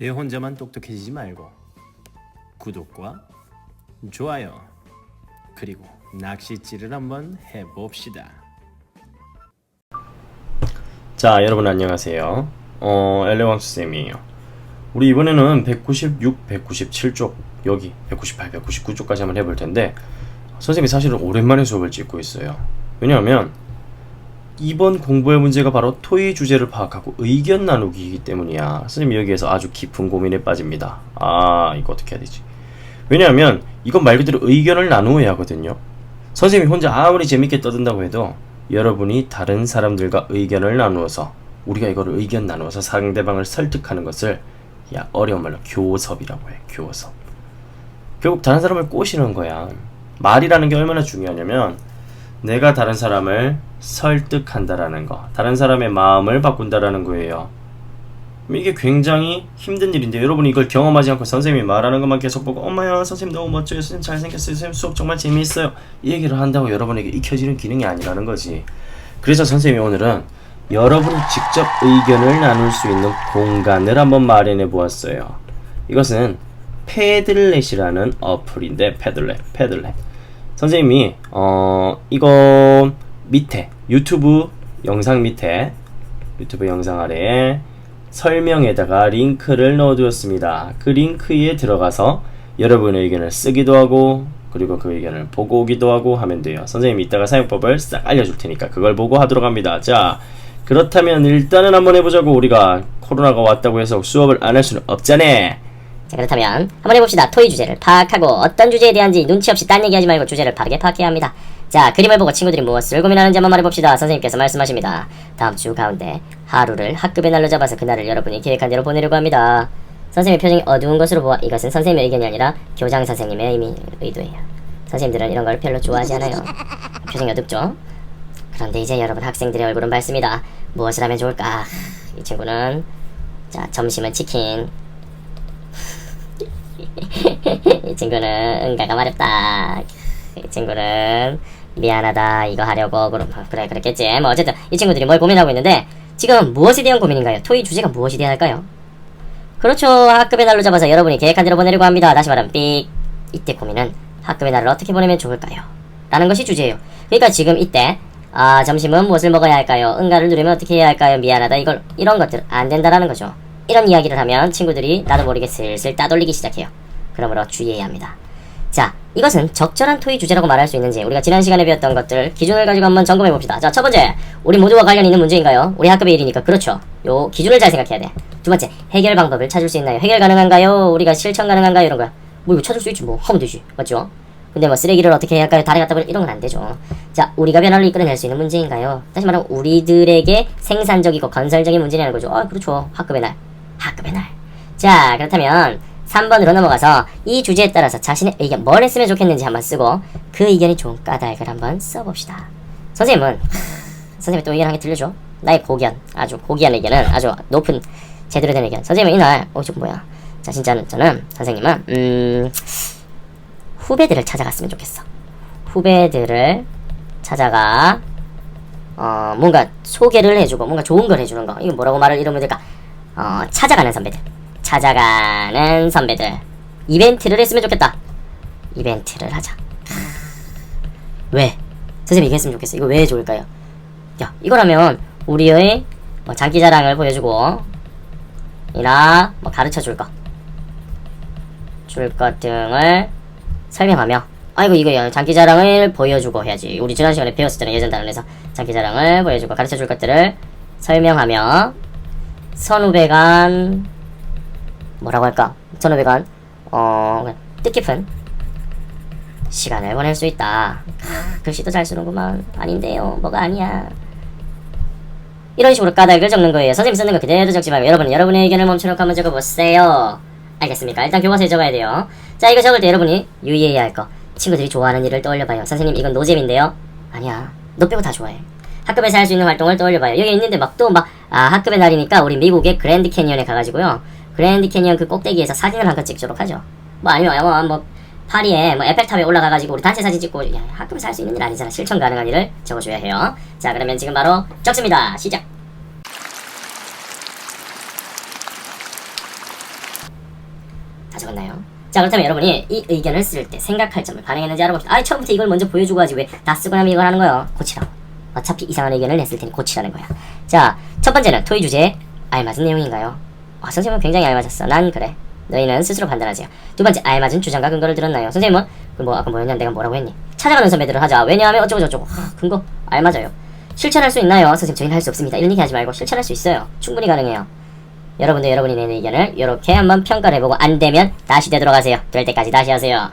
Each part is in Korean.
내 혼자만 똑똑해지지 말고 구독과 좋아요 그리고 낚시질을 한번 해봅시다. 자, 여러분 안녕하세요. 어, 엘레왕수 쌤이에요. 우리 이번에는 196, 197쪽 여기 198, 199쪽까지 한번 해볼 텐데 선생님이 사실은 오랜만에 수업을 찍고 있어요. 왜냐하면 이번 공부의 문제가 바로 토의 주제를 파악하고 의견 나누기이기 때문이야. 선생님이 여기에서 아주 깊은 고민에 빠집니다. 아, 이거 어떻게 해야 되지? 왜냐하면 이건 말 그대로 의견을 나누어야 하거든요. 선생님이 혼자 아무리 재밌게 떠든다고 해도 여러분이 다른 사람들과 의견을 나누어서 우리가 이거를 의견 나누어서 상대방을 설득하는 것을 야 어려운 말로 교섭이라고 해 교섭 결국 다른 사람을 꼬시는 거야 말이라는 게 얼마나 중요하냐면 내가 다른 사람을 설득한다라는 거. 다른 사람의 마음을 바꾼다라는 거예요. 이게 굉장히 힘든 일인데 여러분이 이걸 경험하지 않고 선생님이 말하는 것만 계속 보고 엄마야 선생님 너무 멋져요. 선생님 잘생겼어요. 선생님 수업 정말 재미있어요. 이 얘기를 한다고 여러분에게 익혀지는 기능이 아니라는 거지. 그래서 선생님이 오늘은 여러분이 직접 의견을 나눌 수 있는 공간을 한번 마련해 보았어요. 이것은 패들렛이라는 어플인데 패들렛 패들렛. 선생님이 어 이거 밑에 유튜브 영상 밑에 유튜브 영상 아래에 설명에다가 링크를 넣어두었습니다. 그 링크에 들어가서 여러분의 의견을 쓰기도 하고 그리고 그 의견을 보고 오기도 하고 하면 돼요. 선생님이 이따가 사용법을 싹 알려줄 테니까 그걸 보고 하도록 합니다. 자 그렇다면 일단은 한번 해보자고 우리가 코로나가 왔다고 해서 수업을 안 할 수는 없잖아. 자 그렇다면 한번 해봅시다. 토의 주제를 파악하고 어떤 주제에 대한지 눈치 없이 딴 얘기하지 말고 주제를 바르게 파악해야 합니다. 자 그림을 보고 친구들이 무엇을 고민하는지 한번 말해봅시다. 선생님께서 말씀하십니다. 다음 주 가운데 하루를 학급의 날로 잡아서 그날을 여러분이 계획한 대로 보내려고 합니다. 선생님의 표정이 어두운 것으로 보아 이것은 선생님의 의견이 아니라 교장 선생님의 의미, 의도예요. 선생님들은 이런 걸 별로 좋아하지 않아요. 표정이 어둡죠? 그런데 이제 여러분 학생들의 얼굴은 밝습니다. 무엇을 하면 좋을까? 이 친구는 자 점심은 치킨 이 친구는 응가가 마렵다. 이 친구는 미안하다. 이거 하려고 그럼 그래 그랬겠지. 뭐 어쨌든 이 친구들이 뭘 고민하고 있는데 지금 무엇에 대한 고민인가요? 토의 주제가 무엇이 되어야 할까요? 그렇죠. 학급의 날로 잡아서 여러분이 계획한 대로 보내려고 합니다. 다시 말하면 삑. 이때 고민은 학급의 날을 어떻게 보내면 좋을까요? 라는 것이 주제예요. 그러니까 지금 이때 아 점심은 무엇을 먹어야 할까요? 응가를 누르면 어떻게 해야 할까요? 미안하다. 이걸 이런 것들 안 된다라는 거죠. 이런 이야기를 하면 친구들이 나도 모르게 슬슬 따돌리기 시작해요. 그러므로 주의해야 합니다. 자, 이것은 적절한 토의 주제라고 말할 수 있는지 우리가 지난 시간에 배웠던 것들 기준을 가지고 한번 점검해 봅시다. 자, 첫 번째, 우리 모두와 관련 있는 문제인가요? 우리 학급의 일이니까 그렇죠. 요 기준을 잘 생각해야 돼. 두 번째, 해결 방법을 찾을 수 있나요? 해결 가능한가요? 우리가 실천 가능한가요? 이런 거야. 뭐 이거 찾을 수 있지 뭐 하면 되지, 맞죠? 근데 뭐 쓰레기를 어떻게 해야 할까요? 다리 갖다 버려 이런 건 안 되죠. 자, 우리가 변화를 이끌어낼 수 있는 문제인가요? 다시 말하면 우리들에게 생산적이고 건설적인 문제라는 거죠. 아, 그렇죠. 학급의 날, 학급의 날. 자, 그렇다면 3번으로 넘어가서 이 주제에 따라서 자신의 의견 뭘 했으면 좋겠는지 한번 쓰고 그 의견이 좋은 까닭을 한번 써봅시다. 선생님은 선생님이 또 의견 한 개 들려줘. 나의 고견, 아주 고귀한 의견은 아주 높은 제대로 된 의견. 선생님은 이날 어저 뭐야? 자 진짜는 저는 선생님은 음 후배들을 찾아갔으면 좋겠어. 후배들을 찾아가 어 뭔가 소개를 해주고 뭔가 좋은 걸 해주는 거. 이거 뭐라고 말을 이러면 될까? 어 찾아가는 선배들. 찾아가는 선배들. 이벤트를 했으면 좋겠다. 이벤트를 하자. 왜? 선생님이 이거 했으면 좋겠어. 이거 왜 좋을까요? 야 이거라면 우리의 뭐 장기 자랑을 보여주고 이나 뭐 가르쳐 줄거줄것 등을 설명하며. 아이고 이거 장기 자랑을 보여주고 해야지. 우리 지난 시간에 배웠었잖아요 예전 단원에서. 장기 자랑을 보여주고 가르쳐 줄 것들을 설명하며 선후배 간 뭐라고 할까? 1500원 어 뜻깊은 시간을 보낼 수 있다. 크, 글씨도 잘 쓰는구만. 아닌데요. 뭐가 아니야. 이런 식으로 까닭을 적는 거예요. 선생님 쓰는 거 그대로 적지 말고 여러분은 여러분의 의견을 멈춰놓고 한번 적어보세요. 알겠습니까? 일단 교과서에 적어야 돼요. 자 이거 적을 때 여러분이 유의해야 할 거. 친구들이 좋아하는 일을 떠올려봐요. 선생님 이건 노잼인데요? 아니야. 너 빼고 다 좋아해. 학급에서 할 수 있는 활동을 떠올려봐요. 여기 있는데 막 또막아 학급의 날이니까 우리 미국의 그랜드 캐니언에 가가지고요 그랜드 캐니언 그 꼭대기에서 사진을 한 컷 찍도록 하죠. 뭐 아니면 뭐, 뭐 파리에 뭐 에펠탑에 올라가가지고 우리 단체 사진 찍고 야, 학교에서 할 수 있는 일 아니잖아. 실천 가능한 일을 적어줘야 해요. 자 그러면 지금 바로 적습니다. 시작. 다 적었나요? 자 그렇다면 여러분이 이 의견을 쓸 때 생각할 점을 반영했는지 알아봅시다. 아 처음부터 이걸 먼저 보여주고 하지 왜 다 쓰고 나면 이걸 하는 거예요? 고치라고. 어차피 이상한 의견을 냈을 테니 고치라는 거야. 자 첫 번째는 토의 주제에 알맞은 내용인가요? 아 선생님은 굉장히 알맞았어. 난 그래. 너희는 스스로 판단하세요. 두 번째 알맞은 주장과 근거를 들었나요? 선생님은 그 뭐 아까 뭐였냐 내가 뭐라고 했니? 찾아가는 선배들을 하자. 왜냐하면 어쩌고 저쩌고. 하, 근거 알맞아요. 실천할 수 있나요? 선생님 저희는 할 수 없습니다. 이런 얘기 하지 말고 실천할 수 있어요. 충분히 가능해요. 여러분도 여러분이 내는 의견을 이렇게 한번 평가를 해보고 안 되면 다시 되돌아가세요. 될 때까지 다시 하세요.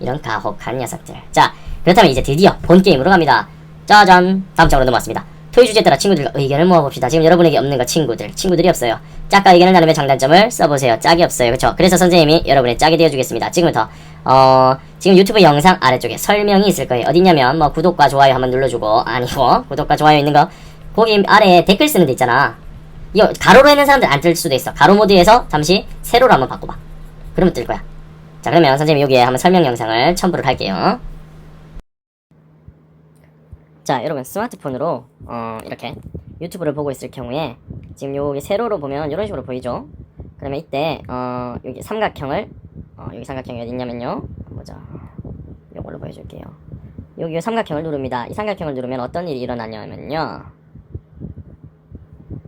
이런 가혹한 녀석들. 자, 그렇다면 이제 드디어 본 게임으로 갑니다. 짜잔. 다음 장으로 넘어왔습니다. 토의 주제에 따라 친구들과 의견을 모아봅시다. 지금 여러분에게 없는 거 친구들. 친구들이 없어요. 짝과 의견을 나누며 장단점을 써보세요. 짝이 없어요. 그쵸? 그래서 선생님이 여러분의 짝이 되어주겠습니다. 지금부터, 어, 지금 유튜브 영상 아래쪽에 설명이 있을 거예요. 어디냐면, 뭐, 구독과 좋아요 한번 눌러주고, 아니고, 구독과 좋아요 있는 거, 거기 아래에 댓글 쓰는 데 있잖아. 이거 가로로 있는 사람들 안 뜰 수도 있어. 가로 모드에서 잠시 세로로 한번 바꿔봐. 그러면 뜰 거야. 자, 그러면 선생님이 여기에 한번 설명 영상을 첨부를 할게요. 자, 여러분 스마트폰으로 어, 이렇게 유튜브를 보고 있을 경우에 지금 여기 세로로 보면 이런 식으로 보이죠? 그러면 이때 어, 여기 삼각형을 어, 여기 삼각형이 어디 있냐면요. 보자. 이걸로 보여줄게요. 여기 이 삼각형을 누릅니다. 이 삼각형을 누르면 어떤 일이 일어나냐면요.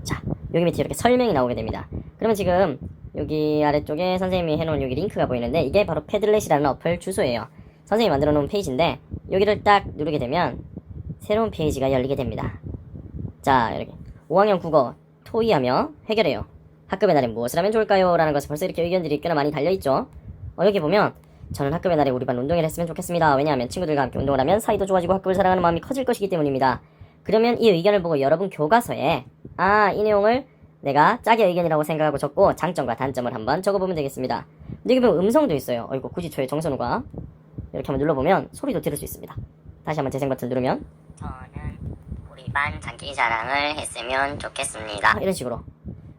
자, 여기 밑에 이렇게 설명이 나오게 됩니다. 그러면 지금 여기 아래쪽에 선생님이 해놓은 여기 링크가 보이는데 이게 바로 패들렛이라는 어플 주소예요. 선생님이 만들어 놓은 페이지인데 여기를 딱 누르게 되면 새로운 페이지가 열리게 됩니다. 자, 이렇게 5학년 국어 토의하며 해결해요. 학급의 날에 무엇을 하면 좋을까요? 라는 것에 벌써 이렇게 의견들이 꽤나 많이 달려있죠. 어, 여기 보면 저는 학급의 날에 우리 반 운동회를 했으면 좋겠습니다. 왜냐하면 친구들과 함께 운동을 하면 사이도 좋아지고 학급을 사랑하는 마음이 커질 것이기 때문입니다. 그러면 이 의견을 보고 여러분 교과서에 아, 이 내용을 내가 짝의 의견이라고 생각하고 적고 장점과 단점을 한번 적어보면 되겠습니다. 근데 여기 보면 음성도 있어요. 어이구, 굳이 저의 정선우가 이렇게 한번 눌러보면 소리도 들을 수 있습니다. 다시 한번 재생 버튼 누르면 저는 우리 반 장기 자랑을 했으면 좋겠습니다. 이런 식으로.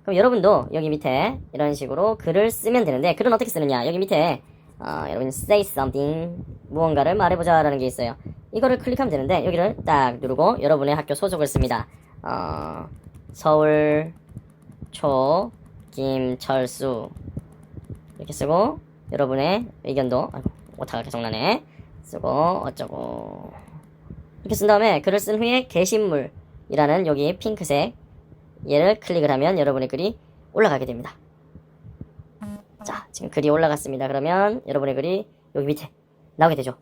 그럼 여러분도 여기 밑에 이런 식으로 글을 쓰면 되는데 글은 어떻게 쓰느냐? 여기 밑에 어, 여러분 say something 무언가를 말해보자라는 게 있어요. 이거를 클릭하면 되는데 여기를 딱 누르고 여러분의 학교 소속을 씁니다. 어, 서울 초 김철수 이렇게 쓰고 여러분의 의견도 아이고 오타가 계속 나네 쓰고 어쩌고 이렇게 쓴 다음에 글을 쓴 후에 게시물이라는 여기 핑크색 얘를 클릭을 하면 여러분의 글이 올라가게 됩니다. 자, 지금 글이 올라갔습니다. 그러면 여러분의 글이 여기 밑에 나오게 되죠.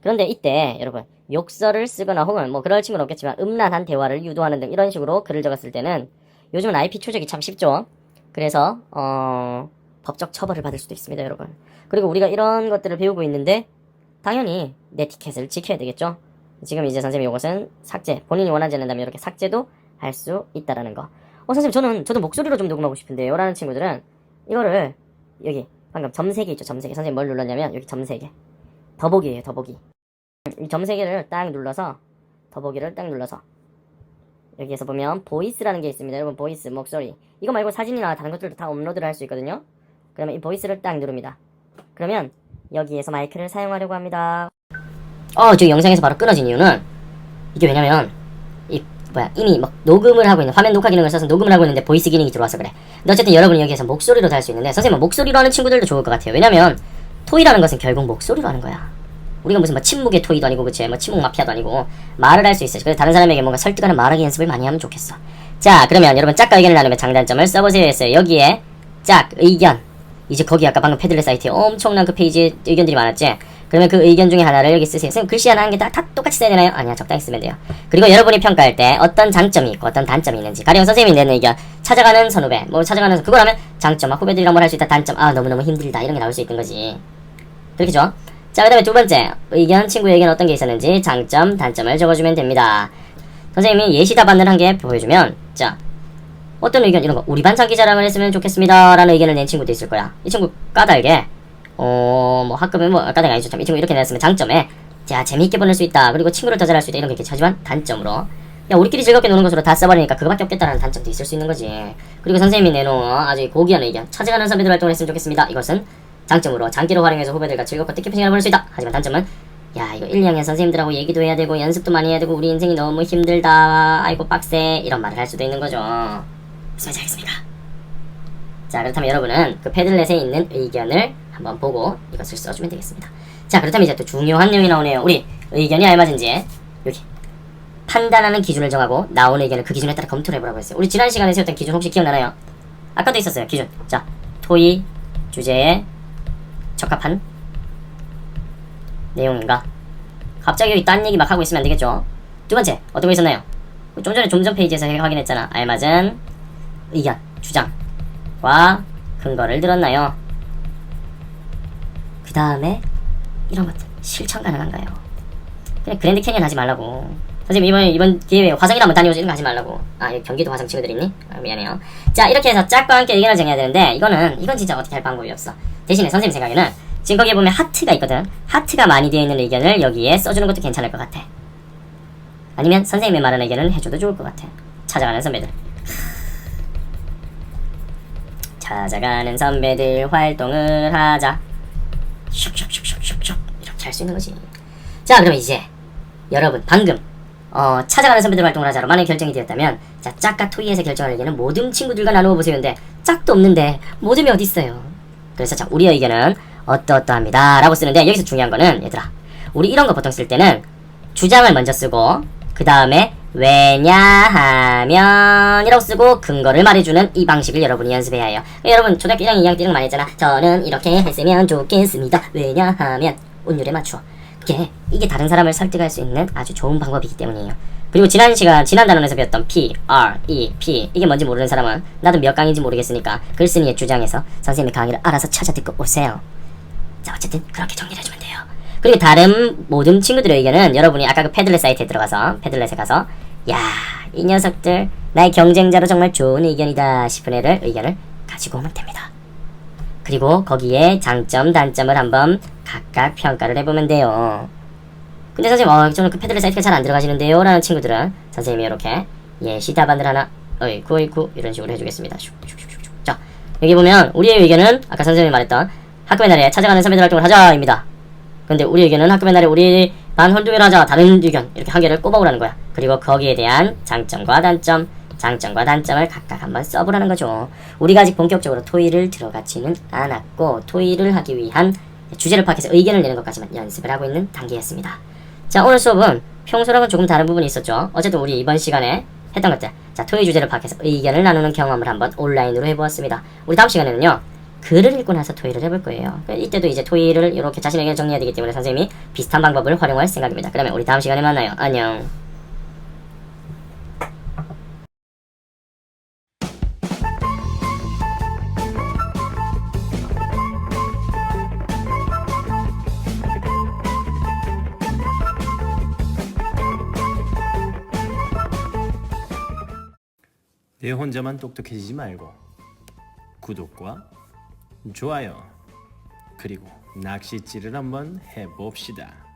그런데 이때 여러분 욕설을 쓰거나 혹은 뭐 그럴 친구는 없겠지만 음란한 대화를 유도하는 등 이런 식으로 글을 적었을 때는 요즘은 IP 추적이 참 쉽죠. 그래서 어 법적 처벌을 받을 수도 있습니다, 여러분. 그리고 우리가 이런 것들을 배우고 있는데 당연히 네티켓을 지켜야 되겠죠. 지금 이제 선생님 이것은 삭제 본인이 원하지 않는다면 이렇게 삭제도 할 수 있다라는 거. 어 선생님 저는 저도 목소리로 좀 녹음하고 싶은데요. 라는 친구들은 이거를 여기 방금 점세개 있죠. 점세 개. 선생님 뭘 눌렀냐면 여기 점세 개. 더보기예요. 더보기. 이 점세 개를 딱 눌러서 더보기를 딱 눌러서 여기에서 보면 보이스라는 게 있습니다. 여러분 보이스 목소리. 이거 말고 사진이나 다른 것들도 다 업로드를 할 수 있거든요. 그러면 이 보이스를 딱 누릅니다. 그러면 여기에서 마이크를 사용하려고 합니다. 어, 지금 영상에서 바로 끊어진 이유는 이게 왜냐면 이 뭐야 이미 막 녹음을 하고 있는 화면 녹화 기능을 써서 녹음을 하고 있는데 보이스 기능이 들어와서 그래. 근데 어쨌든 여러분이 여기에서 목소리로 다 할 수 있는데 선생님 목소리로 하는 친구들도 좋을 것 같아요. 왜냐면 토이라는 것은 결국 목소리로 하는 거야. 우리가 무슨 뭐 침묵의 토이도 아니고 그치 뭐 침묵 마피아도 아니고 말을 할 수 있어. 그래서 다른 사람에게 뭔가 설득하는 말하기 연습을 많이 하면 좋겠어. 자 그러면 여러분 짝과 의견을 나누며 장단점을 써보세요 했어요. 여기에 짝 의견 이제 거기 아까 방금 패들렛 사이트에 엄청난 그 페이지에 의견들이 많았지. 그러면 그 의견 중에 하나를 여기 쓰세요. 선생님 글씨 하나 한개다다 똑같이 써야 되나요? 아니야 적당히 쓰면 돼요. 그리고 여러분이 평가할 때 어떤 장점이 있고 어떤 단점이 있는지 가령 선생님이 내는 의견 찾아가는 선후배 뭐 찾아가는 하면 장점 아 후배들이랑 뭘 할 수 있다 단점 아 너무너무 힘들다 이런 게 나올 수 있는 거지. 그렇겠죠? 자, 그 다음에 두 번째, 의견, 친구의 의견 어떤 게 있었는지 장점, 단점을 적어주면 됩니다. 선생님이 예시 답안을 한 개 보여주면, 자, 어떤 의견, 이런 거, 우리 반 장 기 자랑을 했으면 좋겠습니다. 라는 의견을 낸 친구도 있을 거야. 이 친구 까닭에, 어, 뭐 학급에 뭐, 까닭이 아니죠. 참, 이 친구 이렇게 냈으면 장점에, 자, 재미있게 보낼 수 있다. 그리고 친구를 더 잘할 수 있다. 이런 게 있겠지. 하지만 단점으로, 야, 우리끼리 즐겁게 노는 것으로 다 써버리니까 그거밖에 없겠다라는 단점도 있을 수 있는 거지. 그리고 선생님이 내놓은 아주 고귀한 의견, 찾아가는 선배들 활동을 했으면 좋겠습니다. 이것은 장점으로 장기로 활용해서 후배들과 즐겁고 뜻깊은 시간을 보낼 수 있다. 하지만 단점은 야 이거 1, 2학년 선생님들하고 얘기도 해야 되고 연습도 많이 해야 되고 우리 인생이 너무 힘들다. 아이고 빡세. 이런 말을 할 수도 있는 거죠. 무슨 말인지 알겠습니까? 자 그렇다면 여러분은 그 패들렛에 있는 의견을 한번 보고 이것을 써주면 되겠습니다. 자 그렇다면 이제 또 중요한 내용이 나오네요. 우리 의견이 알맞은지 여기 판단하는 기준을 정하고 나온 의견을 그 기준에 따라 검토를 해보라고 했어요. 우리 지난 시간에 세웠던 기준 혹시 기억나나요? 아까도 있었어요. 기준. 자 토의 주제에 적합한 내용인가? 갑자기 여기 딴 얘기 막 하고 있으면 안 되겠죠? 두 번째 어떤 거 있었나요? 좀 전에 좀 전 페이지에서 확인했잖아. 알맞은 의견, 주장과 근거를 들었나요? 그 다음에 이런 것들 실천 가능한가요? 그냥 그랜드 캐니언 하지 말라고. 선생님 이번 이번 기회에 화성이나 한번 다녀오지 이런 거 하지 말라고. 아 경기도 화성 친구들 있니? 아, 미안해요. 자 이렇게 해서 짝과 함께 의견을 정해야 되는데 이거는 이건 진짜 어떻게 할 방법이 없어. 대신에 선생님 생각에는 지금 거기에 보면 하트가 있거든. 하트가 많이 되어 있는 의견을 여기에 써주는 것도 괜찮을 것 같아. 아니면 선생님의 말하는 의견을 해줘도 좋을 것 같아. 찾아가는 선배들. 찾아가는 선배들 활동을 하자. 슉슉슉슉슉슉 이렇게 할 수 있는 거지. 자, 그럼 이제 여러분 방금 어, 찾아가는 선배들 활동을 하자로 만약 결정이 되었다면 자, 짝과 토이에서 결정할 의견은 모든 친구들과 나누어 보세요. 근데 짝도 없는데 모둠이 어디 있어요? 그래서 자, 우리의 의견은 어떠어떠합니다. 라고 쓰는데 여기서 중요한 거는 얘들아. 우리 이런 거 보통 쓸 때는 주장을 먼저 쓰고 그 다음에 왜냐하면 이라고 쓰고 근거를 말해주는 이 방식을 여러분이 연습해야 해요. 여러분 초등학교 1학년 2학년 때 이런 거 많이 했잖아. 저는 이렇게 했으면 좋겠습니다. 왜냐하면 온율에 맞추어. 이게 이게 다른 사람을 설득할 수 있는 아주 좋은 방법이기 때문이에요. 그리고 지난 시간 지난 단원에서 배웠던 P, R, E, P 이게 뭔지 모르는 사람은 나도 몇 강인지 모르겠으니까 글쓴이의 주장에서 선생님의 강의를 알아서 찾아 듣고 오세요. 자 어쨌든 그렇게 정리를 해주면 돼요. 그리고 다른 모든 친구들의 의견은 여러분이 아까 그 패들렛 사이트에 들어가서 패들렛에 가서 야 이 녀석들 나의 경쟁자로 정말 좋은 의견이다 싶은 애를 의견을 가지고 오면 됩니다. 그리고 거기에 장점 단점을 한번 각각 평가를 해보면 돼요. 근데 선생님 어 저는 그 패들렛 사이트가 잘 안 들어가시는데요 라는 친구들은 선생님이 이렇게 예시 답안을 하나 어이쿠 어이쿠 이런 식으로 해주겠습니다. 자 여기 보면 우리의 의견은 아까 선생님이 말했던 학교의 날에 찾아가는 선배들 활동을 하자입니다. 근데 우리 의견은 학교 맨날에 우리 반 활동을 하자 다른 의견 이렇게 한 개를 꼽아오라는 거야. 그리고 거기에 대한 장점과 단점, 장점과 단점을 각각 한번 써보라는 거죠. 우리가 아직 본격적으로 토의를 들어가지는 않았고 토의를 하기 위한 주제를 파악해서 의견을 내는 것까지만 연습을 하고 있는 단계였습니다. 자 오늘 수업은 평소랑은 조금 다른 부분이 있었죠. 어쨌든 우리 이번 시간에 했던 것들 자 토의 주제를 파악해서 의견을 나누는 경험을 한번 온라인으로 해보았습니다. 우리 다음 시간에는요. 글을 읽고 나서 토의를 해볼 거예요. 그 이때도 이제 토의를 이렇게 의견을 정리해야 되기 때문에 선생님이 비슷한 방법을 활용할 생각입니다. 그러면 우리 다음 시간에 만나요. 안녕. 내 혼자만 똑똑해지지 말고 구독과 좋아요 그리고 낚시질을 한번 해봅시다.